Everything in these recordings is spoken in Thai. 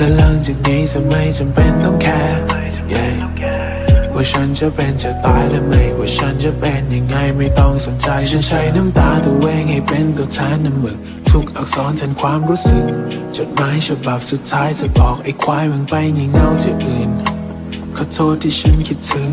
และหลังจากนี้จะไม่จำเป็นต้องแคร์ yeah ว่าฉันจะเป็นจะตายและไม่ว่าฉันจะเป็นยังไงไม่ต้องสนใจ ฉันใช้น้ำตาตัวเองให้เป็นตัวแทนน้ำมึกทุกอักษรแทนความรู้สึก จดหมายฉบับสุดท้ายจะบอกไอ้ควายมึงไปงี่เง่าที่อื่นขอโทษที่ฉันคิดถึง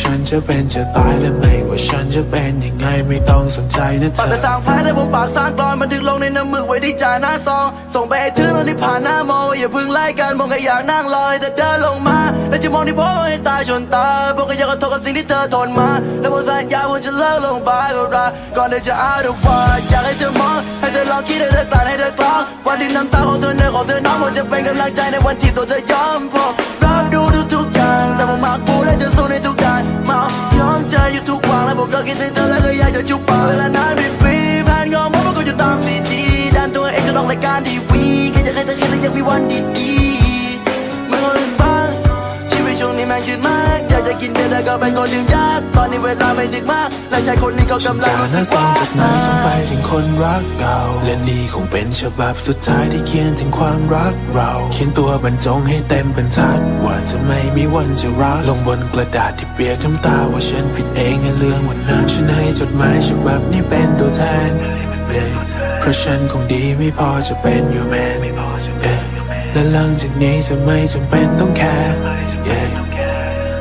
ฉันจะเป็นจะตายและไม่ว่าฉันจะเป็นยังไงไม่ต้องสนใจนะเธปากอแต่สร้างแพ้ได้บนปากสร้างกรอนบันทึกลงในน้ำมือไว้ที่จ่าหน้าซอง ส่งไปให้ถึงตอนที่ผ่านหน้ามองอย่าเพึ่งไล่กันมองแค่อยากนั่งรอให้เธอเดินลงมา และจะมองที่พ่อให้ตายชนตายพวกก็อยากขอโทษกับสิ่งที่เธอทนมา และผมสัญญาว่าจะเลิกลงไปก็รักก่อนที่จะอาดว่าอยากให้เธอมองให้เธอลองคิดให้เธอกลั่นให้เธอกลองวันที่น้ำตาของเธอเนื้อของเธอน้องผมจะเป็นกำลังใจในวันที่ตัวเธอยอมพอ อยากจะจุบปากเวลานานเป็นปีผ่านงอมมันก็อยู่ตามซีดีดันตัวเองจะลองรายการทีวีแค่จะให้เธอคิดและยังมีวันดี จะกินเบียร์แต่ก็เป็นคนดื่มยาก ตอนนี้เวลาไม่ดึกมาก และชายคนนี้ก็กำลังจากหน้าซองจดหมายส่งไปถึงคนรักเก่า และนี่คงเป็นฉบับสุดท้ายที่เขียนถึงความรักเรา เขียนตัวบรรจงให้เต็มบรรทัด ว่าจะไม่มีวันจะรัก ลงบนกระดาษที่เปียกน้ำตาว่าฉันผิดเองในเรื่องวันนั้น ฉันให้จดหมายฉบับนี้เป็นตัวแทน เพราะฉันคงดีไม่พอจะเป็น your man yeah และหลังจากนี้จะไม่จำเป็นต้องแคร์ yeah